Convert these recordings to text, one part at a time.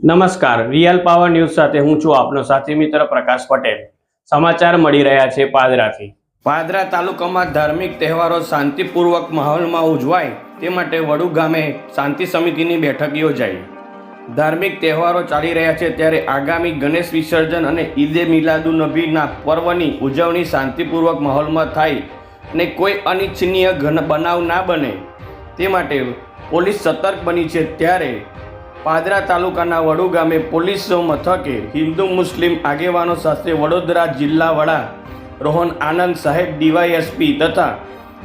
નમસ્કાર. Real power news સાથે હું છું આપનો સાથી મિત્ર પ્રકાશ પટેલ. સમાચાર મળી રહ્યા છે પાદરાથી. પાદરા તાલુકામાં ધાર્મિક તહેવારો શાંતિપૂર્વક માહોલમાં ઉજવાય તે માટે વડુ ગામે શાંતિ સમિતિની બેઠક યોજાઈ. ધાર્મિક તહેવારો ચાલી રહ્યા છે ત્યારે આગામી ગણેશ વિસર્જન અને ઈદે મિલાદુનબીના પર્વની ઉજવણી શાંતિપૂર્વક માહોલમાં થાય અને કોઈ અનિચ્છનીય ઘન બનાવ ના બને તે માટે પોલીસ સતર્ક બની છે ત્યારે પાદરા તાલુકાના વડુ ગામે પોલીસ મથકે હિન્દુ મુસ્લિમ આગેવાનો સાથે વડોદરા જિલ્લા વડા રોહન આનંદ સાહેબ ડીવાયએસપી તથા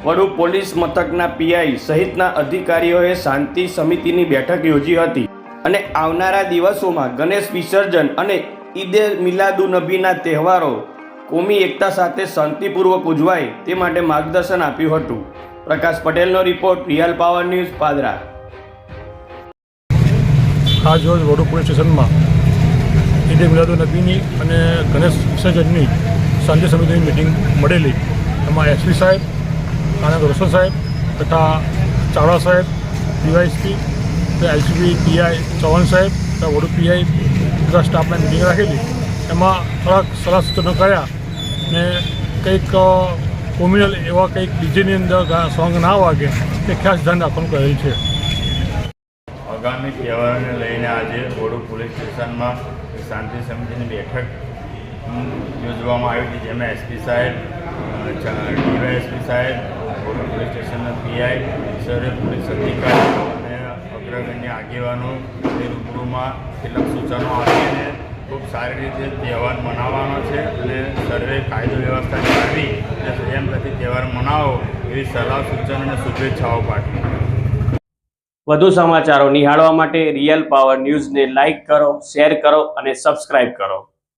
વડુ પોલીસ મથકના પીઆઈ સહિતના અધિકારીઓએ શાંતિ સમિતિની બેઠક યોજી હતી અને આવનારા દિવસોમાં ગણેશ વિસર્જન અને ઈદે મિલાદુનબીના તહેવારો કોમી એકતા સાથે શાંતિપૂર્વક ઉજવાય તે માટે માર્ગદર્શન આપ્યું હતું. પ્રકાશ પટેલનો report, real power news, Padra. આજ રોજ વડુ પોલીસ સ્ટેશનમાં ઈદે મિલાદુ નબીની અને ગણેશ વિસર્જનની સાંજે સમિતિની મિટિંગ મળેલી. એમાં એસપી સાહેબ, આનંદ રોશન સાહેબ તથા ચાવડા સાહેબ ડીવાયસપી એલસીબી પીઆઈ ચૌહાણ સાહેબ તથા વડુ પીઆઈ તથા સ્ટાફને મિટિંગ રાખેલી. એમાં થોડાક સલાહ સૂચનો કર્યા ને કંઈક કોમ્યુનલ એવા કંઈક ડીજેની અંદર સોંગ ના વાગે તે ખાસ ધ્યાન રાખવાનું કહેલ છે. આગામી તહેવારોને લઈને આજે વડુ પોલીસ સ્ટેશનમાં શાંતિ સમિતિની બેઠક યોજવામાં આવી હતી, જેમાં એસપી સાહેબ ડીવાયએસપી સાહેબ વડુ પોલીસ સ્ટેશનના પીઆઈ સરે પોલીસ અધિકારી અને અગ્રગણ્ય આગેવાનો તે રૂબરૂમાં કેટલાક સૂચનો આપીને ખૂબ સારી રીતે તહેવાર મનાવવાનો છે અને સર્વે કાયદો વ્યવસ્થા જાળવી અને સંયમતાથી તહેવાર મનાવો એવી સલાહ સૂચન અને શુભેચ્છાઓ પાઠવી. વધુ સમાચારો નિહાળવા માટે રિયલ પાવર ન્યૂઝને લાઇક કરો શેર કરો અને સબસ્ક્રાઇબ કરો.